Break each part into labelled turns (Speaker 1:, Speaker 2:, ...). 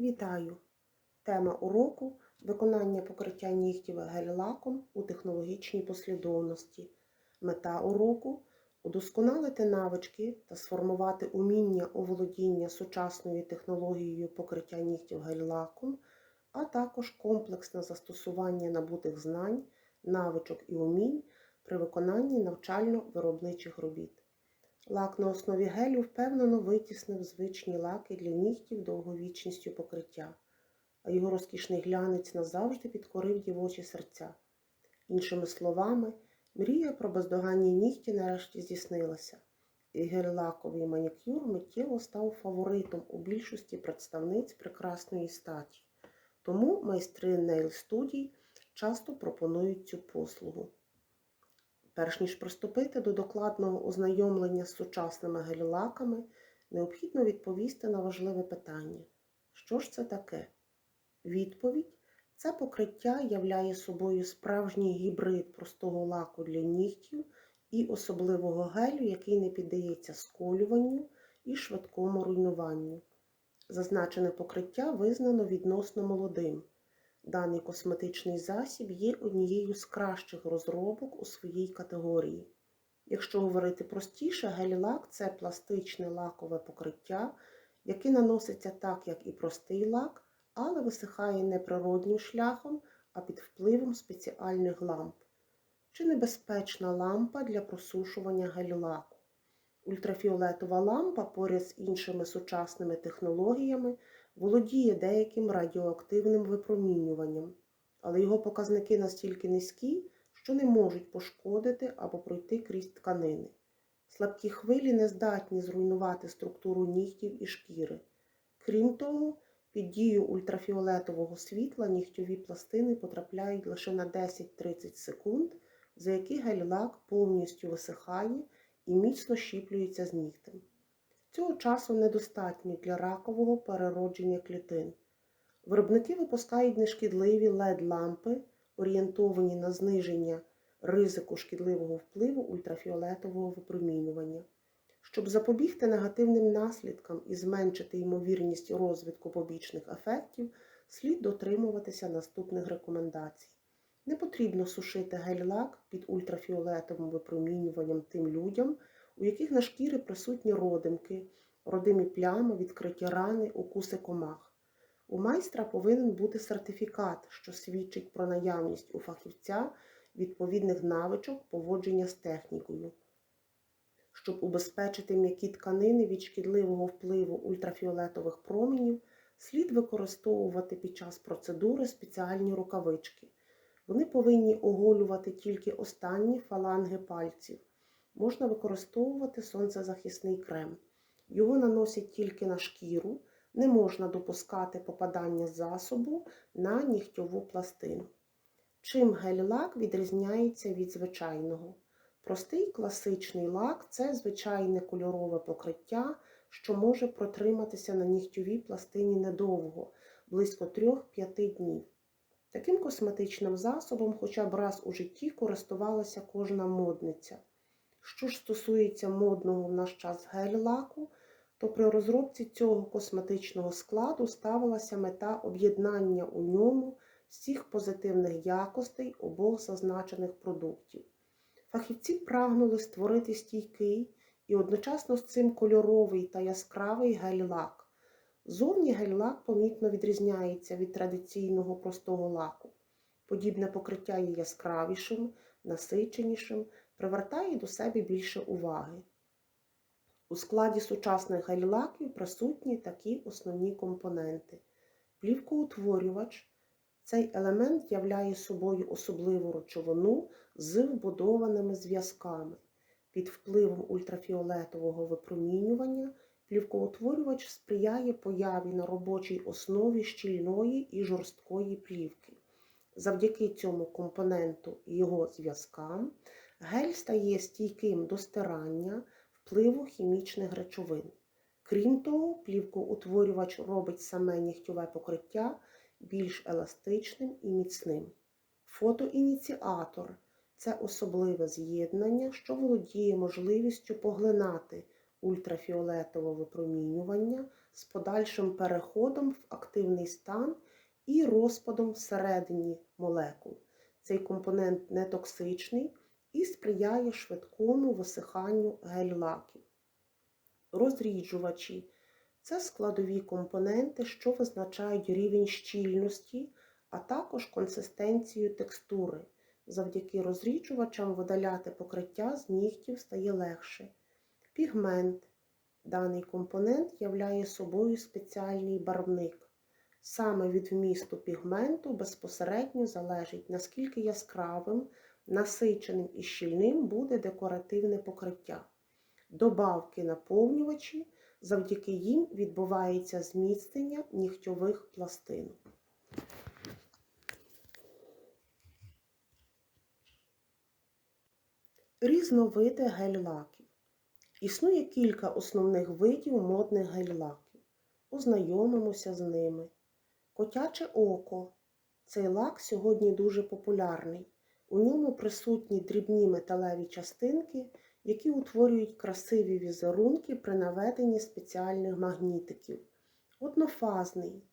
Speaker 1: Вітаю! Тема уроку виконання покриття нігтів гель-лаком у технологічній послідовності. Мета уроку удосконалити навички та сформувати уміння оволодіння сучасною технологією покриття нігтів гель-лаком, а також комплексне застосування набутих знань, навичок і умінь при виконанні навчально-виробничих робіт. Лак на основі гелю впевнено витіснив звичні лаки для нігтів довговічністю покриття, а його розкішний глянець назавжди підкорив дівочі серця. Іншими словами, мрія про бездоганні нігті нарешті здійснилася, і гель-лаковий манікюр миттєво став фаворитом у більшості представниць прекрасної статі. Тому майстри нейл студій часто пропонують цю послугу. Перш ніж приступити до докладного ознайомлення з сучасними гель-лаками, необхідно відповісти на важливе питання: що ж це таке? Відповідь це покриття являє собою справжній гібрид простого лаку для нігтів і особливого гелю, який не піддається сколюванню і швидкому руйнуванню. Зазначене покриття визнано відносно молодим. Даний косметичний засіб є однією з кращих розробок у своїй категорії. Якщо говорити простіше, гель-лак це пластичне лакове покриття, яке наноситься так, як і простий лак, але висихає не природнім шляхом, а під впливом спеціальних ламп. Чи небезпечна лампа для просушування гель-лаку? Ультрафіолетова лампа поряд з іншими сучасними технологіями володіє деяким радіоактивним випромінюванням, але його показники настільки низькі, що не можуть пошкодити або пройти крізь тканини. Слабкі хвилі не здатні зруйнувати структуру нігтів і шкіри. Крім того, під дію ультрафіолетового світла нігтьові пластини потрапляють лише на 10-30 секунд, за які гель-лак повністю висихає і міцно щіплюється з нігтем. Цього часу недостатньо для ракового переродження клітин. Виробники випускають нешкідливі LED-лампи, орієнтовані на зниження ризику шкідливого впливу ультрафіолетового випромінювання. Щоб запобігти негативним наслідкам і зменшити ймовірність розвитку побічних ефектів, слід дотримуватися наступних рекомендацій. Не потрібно сушити гель-лак під ультрафіолетовим випромінюванням тим людям, у яких на шкірі присутні родимки, родимі плями, відкриті рани, укуси комах. У майстра повинен бути сертифікат, що свідчить про наявність у фахівця відповідних навичок поводження з технікою. Щоб убезпечити м'які тканини від шкідливого впливу ультрафіолетових променів, слід використовувати під час процедури спеціальні рукавички. Вони повинні оголювати тільки останні фаланги пальців. Можна використовувати сонцезахисний крем. Його наносять тільки на шкіру, не можна допускати попадання засобу на нігтьову пластину. Чим гель-лак відрізняється від звичайного? Простий класичний лак це звичайне кольорове покриття, що може протриматися на нігтьовій пластині недовго, близько 3-5 днів. Таким косметичним засобом хоча б раз у житті користувалася кожна модниця. Що ж стосується модного в наш час гель-лаку, то при розробці цього косметичного складу ставилася мета об'єднання у ньому всіх позитивних якостей обох зазначених продуктів. Фахівці прагнули створити стійкий і одночасно з цим кольоровий та яскравий гель-лак. Зовні гель-лак помітно відрізняється від традиційного простого лаку. Подібне покриття є яскравішим, насиченішим, привертає до себе більше уваги. У складі сучасних гель-лаків присутні такі основні компоненти. Плівкоутворювач. Цей елемент являє собою особливу речовину з вбудованими зв'язками. Під впливом ультрафіолетового випромінювання плівкоутворювач сприяє появі на робочій основі щільної і жорсткої плівки. Завдяки цьому компоненту і його зв'язкам гель стає стійким до стирання впливу хімічних речовин. Крім того, плівкоутворювач робить саме нігтьове покриття більш еластичним і міцним. Фотоініціатор це особливе з'єднання, що володіє можливістю поглинати ультрафіолетового випромінювання з подальшим переходом в активний стан і розпадом всередині молекул. Цей компонент не токсичний і сприяє швидкому висиханню гель-лаків. Розріджувачі це складові компоненти, що визначають рівень щільності, а також консистенцію текстури. Завдяки розріджувачам видаляти покриття з нігтів стає легше. Пігмент. Даний компонент являє собою спеціальний барвник. Саме від вмісту пігменту безпосередньо залежить, наскільки яскравим, насиченим і щільним буде декоративне покриття. Добавки наповнювачі, завдяки їм відбувається зміцнення нігтьових пластин. Різновиди гель-лаків. Існує кілька основних видів модних гель-лаків. Ознайомимося з ними. Котяче око. Цей лак сьогодні дуже популярний. У ньому присутні дрібні металеві частинки, які утворюють красиві візерунки при наведенні спеціальних магнітиків. Однофазний.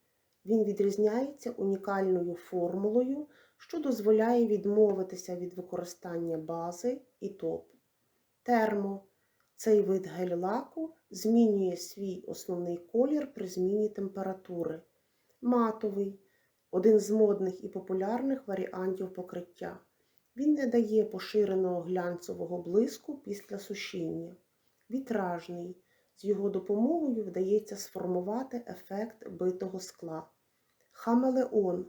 Speaker 1: Він відрізняється унікальною формулою, що дозволяє відмовитися від використання бази і топу. Термо. Цей вид гель-лаку змінює свій основний колір при зміні температури. Матовий один з модних і популярних варіантів покриття. Він не дає поширеного глянцевого блиску після сушіння. Вітражний. З його допомогою вдається сформувати ефект битого скла. Хамелеон.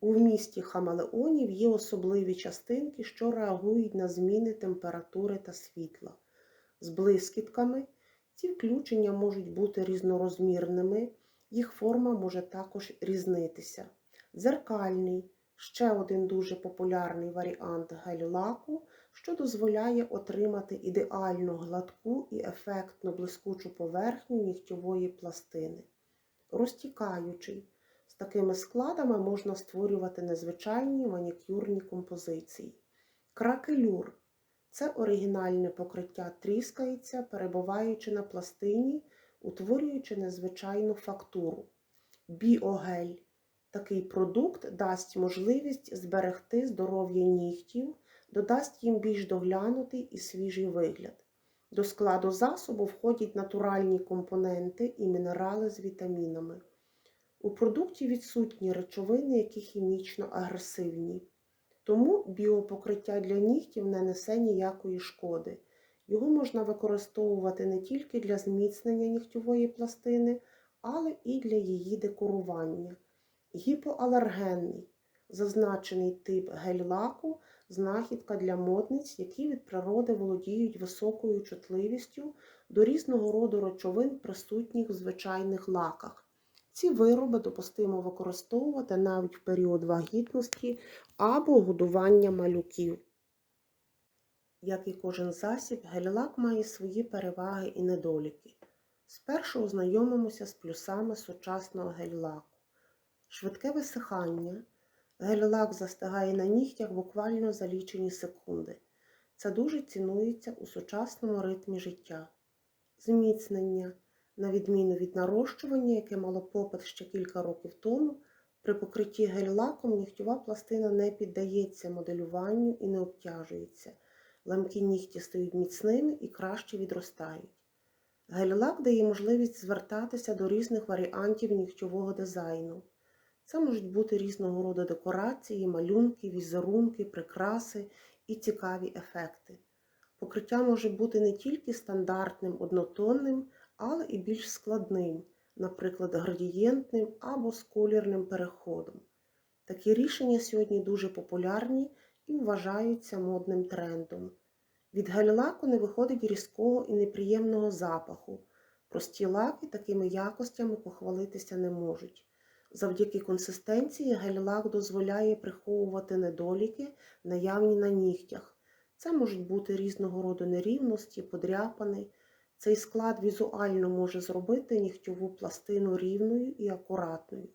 Speaker 1: У вмісті хамелеонів є особливі частинки, що реагують на зміни температури та світла. З блискітками ці включення можуть бути різнорозмірними, їх форма може також різнитися. Дзеркальний ще один дуже популярний варіант гель-лаку, що дозволяє отримати ідеально гладку і ефектно блискучу поверхню нігтьової пластини. Розтікаючий. З такими складами можна створювати незвичайні манікюрні композиції. Кракелюр це оригінальне покриття тріскається, перебуваючи на пластині, утворюючи незвичайну фактуру. Біогель Такий продукт дасть можливість зберегти здоров'я нігтів, додасть їм більш доглянутий і свіжий вигляд. До складу засобу входять натуральні компоненти і мінерали з вітамінами. У продукті відсутні речовини, які хімічно агресивні. Тому біопокриття для нігтів не несе ніякої шкоди. Його можна використовувати не тільки для зміцнення нігтьової пластини, але і для її декорування. Гіпоалергенний зазначений тип гель-лаку знахідка для модниць, які від природи володіють високою чутливістю до різного роду речовин, присутніх в звичайних лаках. Ці вироби допустимо використовувати навіть в період вагітності або годування малюків. Як і кожен засіб, гель-лак має свої переваги і недоліки. Спершу ознайомимося з плюсами сучасного гель-лаку. Швидке висихання. Гель-лак застигає на нігтях буквально за лічені секунди. Це дуже цінується у сучасному ритмі життя. Зміцнення. На відміну від нарощування, яке мало попит ще кілька років тому, при покритті гель-лаком нігтьова пластина не піддається моделюванню і не обтяжується. Ламкі нігті стають міцними і краще відростають. Гель-лак дає можливість звертатися до різних варіантів нігтьового дизайну. Це можуть бути різного роду декорації, малюнки, візерунки, прикраси і цікаві ефекти. Покриття може бути не тільки стандартним, однотонним, але і більш складним, наприклад, градієнтним або з колірним переходом. Такі рішення сьогодні дуже популярні і вважаються модним трендом. Від гель-лаку не виходить різкого і неприємного запаху. Прості лаки такими якостями похвалитися не можуть. Завдяки консистенції гель-лак дозволяє приховувати недоліки, наявні на нігтях. Це можуть бути різного роду нерівності, подряпини. Цей склад візуально може зробити нігтьову пластину рівною і акуратною.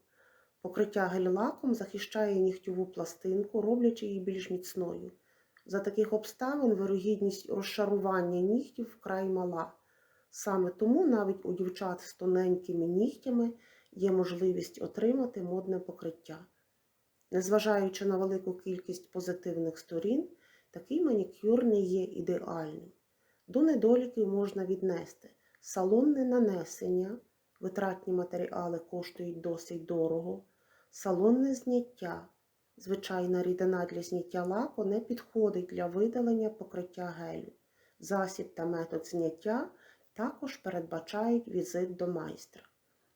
Speaker 1: Покриття гель-лаком захищає нігтьову пластинку, роблячи її більш міцною. За таких обставин вирогідність розшарування нігтів вкрай мала. Саме тому навіть у дівчат з тоненькими нігтями є можливість отримати модне покриття. Незважаючи на велику кількість позитивних сторін, такий манікюр не є ідеальним. До недоліків можна віднести салонне нанесення, витратні матеріали коштують досить дорого, салонне зняття. Звичайна рідина для зняття лаку не підходить для видалення покриття гелю. Засіб та метод зняття також передбачають візит до майстра.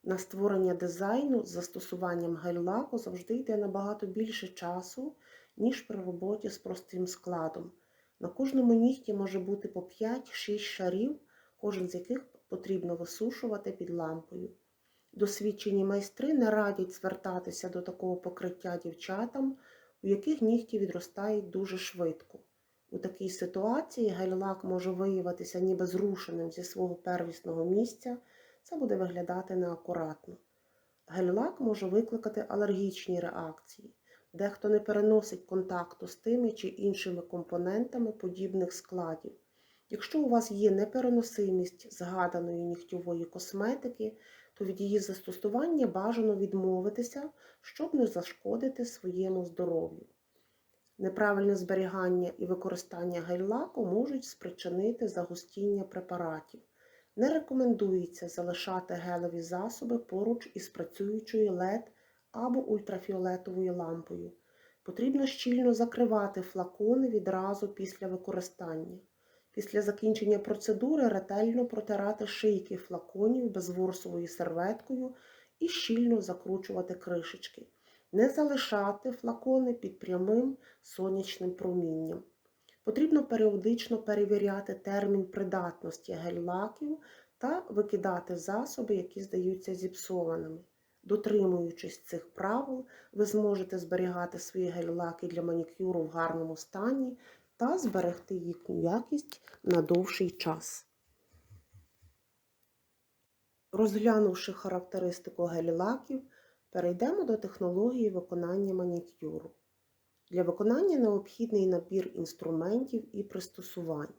Speaker 1: На створення дизайну з застосуванням гель-лаку завжди йде набагато більше часу, ніж при роботі з простим складом. На кожному нігті може бути по 5-6 шарів, кожен з яких потрібно висушувати під лампою. Досвідчені майстри не радять звертатися до такого покриття дівчатам, у яких нігті відростають дуже швидко. У такій ситуації гель-лак може виявитися ніби зрушеним зі свого первісного місця, це буде виглядати неакуратно. Гель-лак може викликати алергічні реакції. Дехто не переносить контакту з тими чи іншими компонентами подібних складів. Якщо у вас є непереносимість згаданої нігтьової косметики, то від її застосування бажано відмовитися, щоб не зашкодити своєму здоров'ю. Неправильне зберігання і використання гель-лаку можуть спричинити загустіння препаратів. Не рекомендується залишати гелеві засоби поруч із працюючою LED або ультрафіолетовою лампою. Потрібно щільно закривати флакони відразу після використання. Після закінчення процедури ретельно протирати шийки флаконів безворсовою серветкою і щільно закручувати кришечки. Не залишати флакони під прямим сонячним промінням. Потрібно періодично перевіряти термін придатності гель-лаків та викидати засоби, які здаються зіпсованими. Дотримуючись цих правил, ви зможете зберігати свої гель-лаки для манікюру в гарному стані та зберегти їхню якість на довший час. Розглянувши характеристику гель-лаків, перейдемо до технології виконання манікюру. Для виконання необхідний набір інструментів і пристосувань.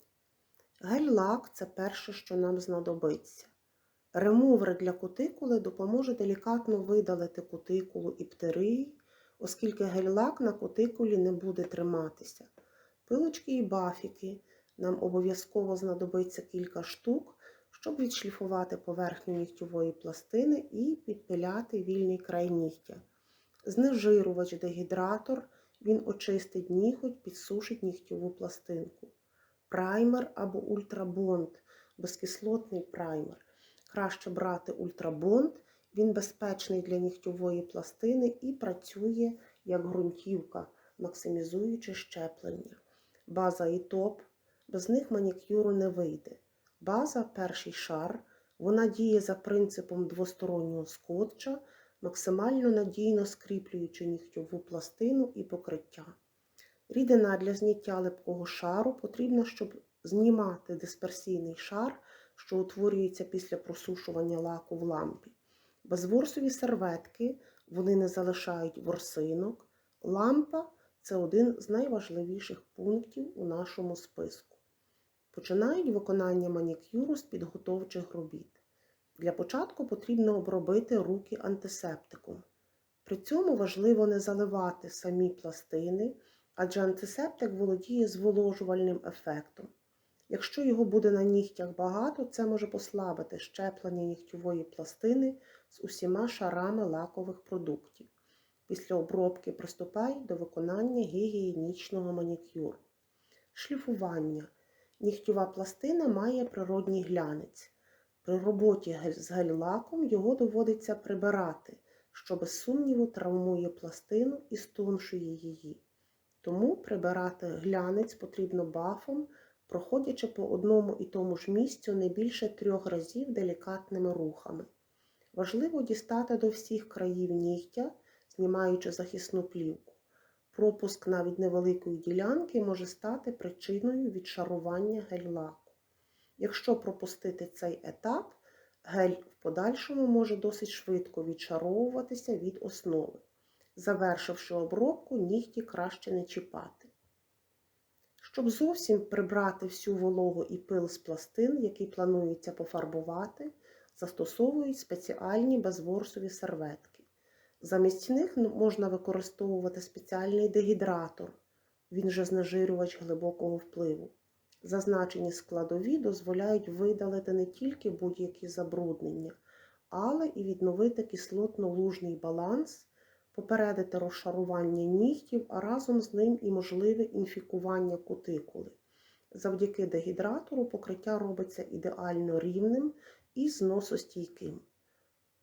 Speaker 1: Гель-лак це перше, що нам знадобиться. Ремувер для кутикули допоможе делікатно видалити кутикулу і птерії, оскільки гель-лак на кутикулі не буде триматися. Пилочки і бафіки нам обов'язково знадобиться кілька штук, щоб відшліфувати поверхню нігтьової пластини і підпиляти вільний край нігтя. Знежирувач дегідратор, він очистить ніготь, підсушить нігтьову пластинку. Праймер або ультрабонд, безкислотний праймер. Краще брати ультрабонд, він безпечний для нігтьової пластини і працює як ґрунтівка, максимізуючи щеплення. База і топ, без них манікюру не вийде. База перший шар, вона діє за принципом двостороннього скотча, максимально надійно скріплюючи нігтьову пластину і покриття. Рідина для зняття липкого шару потрібна, щоб знімати дисперсійний шар, що утворюється після просушування лаку в лампі. Безворсові серветки вони не залишають ворсинок. Лампа це один з найважливіших пунктів у нашому списку. Починають виконання манікюру з підготовчих робіт. Для початку потрібно обробити руки антисептиком. При цьому важливо не заливати самі пластини, адже антисептик володіє зволожувальним ефектом. Якщо його буде на нігтях багато, це може послабити щеплення нігтьової пластини з усіма шарами лакових продуктів. Після обробки приступають до виконання гігієнічного манікюру. Шліфування. Нігтьова пластина має природній глянець. При роботі з гель-лаком його доводиться прибирати, що без сумніву травмує пластину і стоншує її. Тому прибирати глянець потрібно бафом, проходячи по одному і тому ж місцю не більше трьох разів делікатними рухами. Важливо дістати до всіх країв нігтя, знімаючи захисну плівку. Пропуск навіть невеликої ділянки може стати причиною відшарування гель-лаку. Якщо пропустити цей етап, гель в подальшому може досить швидко відшаровуватися від основи. Завершивши обробку, нігті краще не чіпати. Щоб зовсім прибрати всю вологу і пил з пластин, які планується пофарбувати, застосовують спеціальні безворсові серветки. Замість них можна використовувати спеціальний дегідратор, він же знежирювач глибокого впливу. Зазначені складові дозволяють видалити не тільки будь-які забруднення, але і відновити кислотно-лужний баланс, попередити розшарування нігтів, а разом з ним і можливе інфікування кутикули. Завдяки дегідратору покриття робиться ідеально рівним і зносостійким.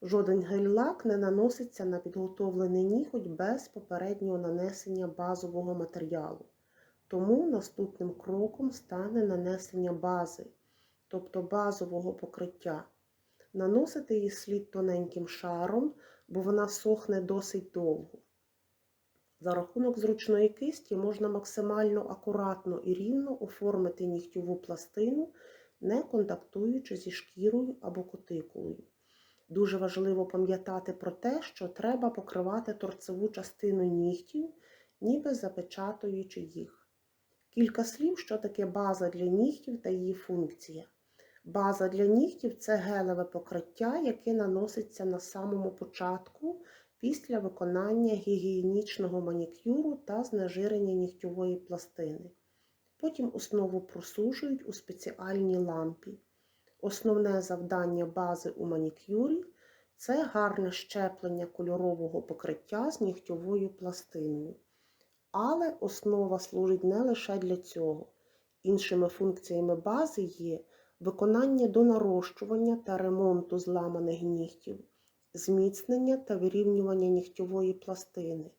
Speaker 1: Жоден гель-лак не наноситься на підготовлений ніготь без попереднього нанесення базового матеріалу. Тому наступним кроком стане нанесення бази, тобто базового покриття. Наносити її слід тоненьким шаром, бо вона сохне досить довго. За рахунок зручної кисті можна максимально акуратно і рівно оформити нігтєву пластину, не контактуючи зі шкірою або кутикулою. Дуже важливо пам'ятати про те, що треба покривати торцеву частину нігтів, ніби запечатуючи їх. Кілька слів, що таке база для нігтів та її функція. База для нігтів це гелеве покриття, яке наноситься на самому початку після виконання гігієнічного манікюру та знежирення нігтєвої пластини. Потім основу просушують у спеціальній лампі. Основне завдання бази у манікюрі це гарне щеплення кольорового покриття з нігтєвою пластиною. Але основа служить не лише для цього. Іншими функціями бази є виконання донарощування та ремонту зламаних нігтів, зміцнення та вирівнювання нігтєвої пластини,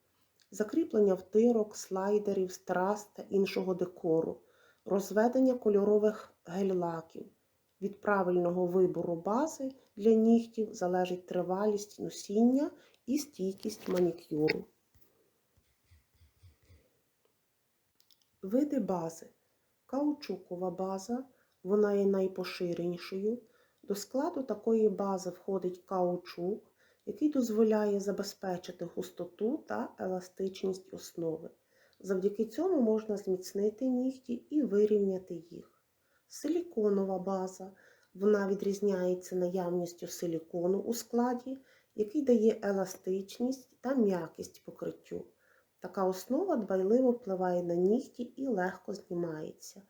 Speaker 1: закріплення втирок, слайдерів, страз та іншого декору, розведення кольорових гель-лаків. Від правильного вибору бази для нігтів залежить тривалість носіння і стійкість манікюру. Види бази. Каучукова база, вона є найпоширенішою. До складу такої бази входить каучук, який дозволяє забезпечити густоту та еластичність основи. Завдяки цьому можна зміцнити нігті і вирівняти їх. Силіконова база. Вона відрізняється наявністю силікону у складі, який дає еластичність та м'якість покриттю. Така основа дбайливо впливає на нігті і легко знімається.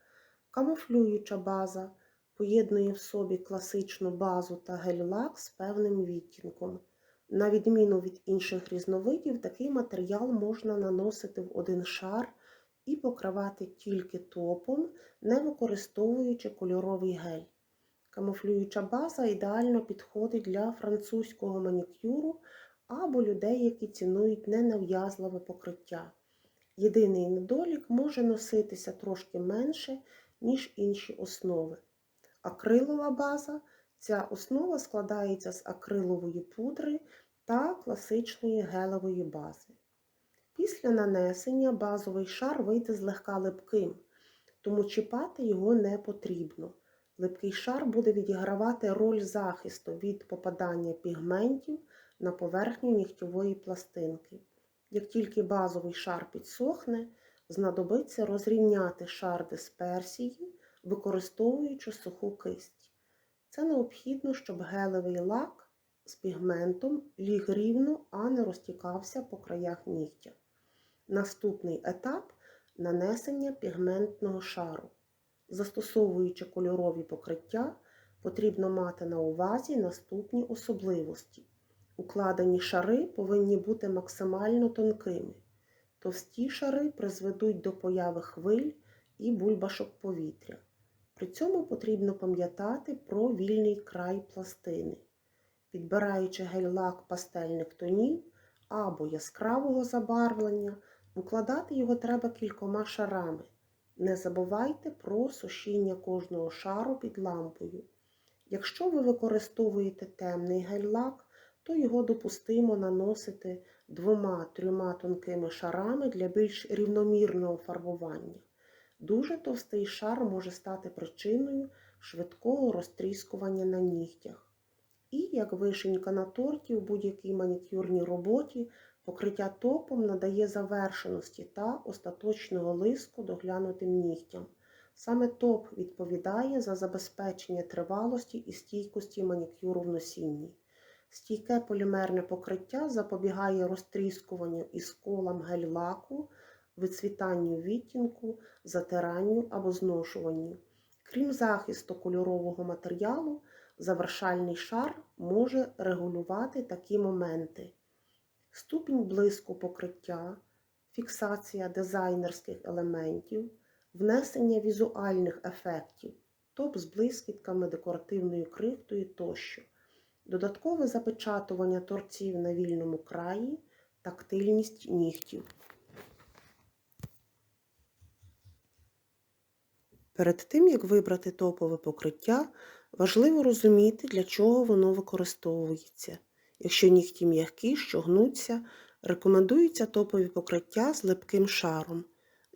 Speaker 1: Камуфлююча база поєднує в собі класичну базу та гель-лак з певним відтінком. На відміну від інших різновидів, такий матеріал можна наносити в один шар і покривати тільки топом, не використовуючи кольоровий гель. Камуфлююча база ідеально підходить для французького манікюру або людей, які цінують ненав'язливе покриття. Єдиний недолік може носитися трошки менше, ніж інші основи. Акрилова база ця основа складається з акрилової пудри та класичної гелевої бази. Після нанесення базовий шар вийде злегка липким, тому чіпати його не потрібно. Липкий шар буде відігравати роль захисту від попадання пігментів на поверхню нігтєвої пластинки. Як тільки базовий шар підсохне, знадобиться розрівняти шар дисперсії, використовуючи суху кисть. Це необхідно, щоб гелевий лак з пігментом ліг рівно, а не розтікався по краях нігтя. Наступний етап нанесення пігментного шару. Застосовуючи кольорові покриття, потрібно мати на увазі наступні особливості. Укладені шари повинні бути максимально тонкими. Товсті шари призведуть до появи хвиль і бульбашок повітря. При цьому потрібно пам'ятати про вільний край пластини. Підбираючи гель-лак пастельних тонів або яскравого забарвлення, укладати його треба кількома шарами. Не забувайте про сушіння кожного шару під лампою. Якщо ви використовуєте темний гель-лак, то його допустимо наносити двома-трьома тонкими шарами для більш рівномірного фарбування. Дуже товстий шар може стати причиною швидкого розтріскування на нігтях. І, як вишенька на торті в будь-якій манікюрній роботі, Покриття топом надає завершеності та остаточного лиску доглянутим нігтям. Саме топ відповідає за забезпечення тривалості і стійкості манікюру в носінні. Стійке полімерне покриття запобігає розтріскуванню і сколам гель-лаку, вицвітанню відтінку, затиранню або зношуванню. Крім захисту кольорового матеріалу, завершальний шар може регулювати такі моменти: ступінь блиску покриття, фіксація дизайнерських елементів, внесення візуальних ефектів, топ з блискітками, декоративною крихтою тощо, додаткове запечатування торців на вільному краї, тактильність нігтів. Перед тим, як вибрати топове покриття, важливо розуміти, для чого воно використовується. Якщо нігті м'які, що гнуться, рекомендуються топові покриття з липким шаром.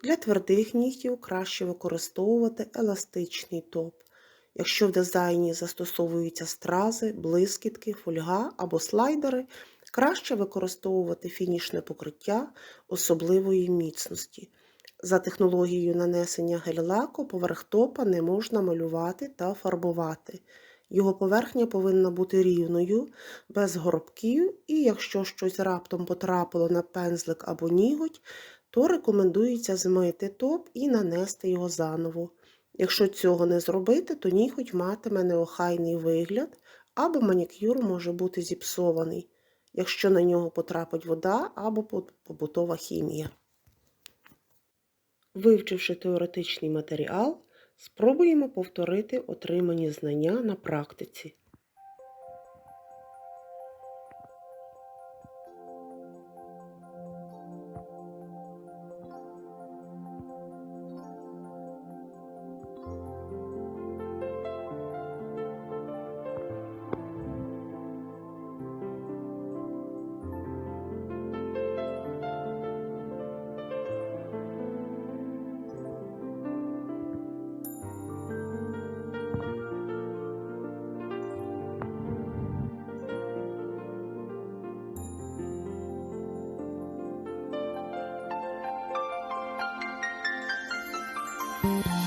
Speaker 1: Для твердих нігтів краще використовувати еластичний топ. Якщо в дизайні застосовуються стрази, блискітки, фольга або слайдери, краще використовувати фінішне покриття особливої міцності. За технологією нанесення гель-лаку поверх топа не можна малювати та фарбувати. Його поверхня повинна бути рівною, без горобків, і якщо щось раптом потрапило на пензлик або ніготь, то рекомендується змити топ і нанести його заново. Якщо цього не зробити, то ніготь матиме неохайний вигляд або манікюр може бути зіпсований, якщо на нього потрапить вода або побутова хімія. Вивчивши теоретичний матеріал, спробуємо повторити отримані знання на практиці. Thank you.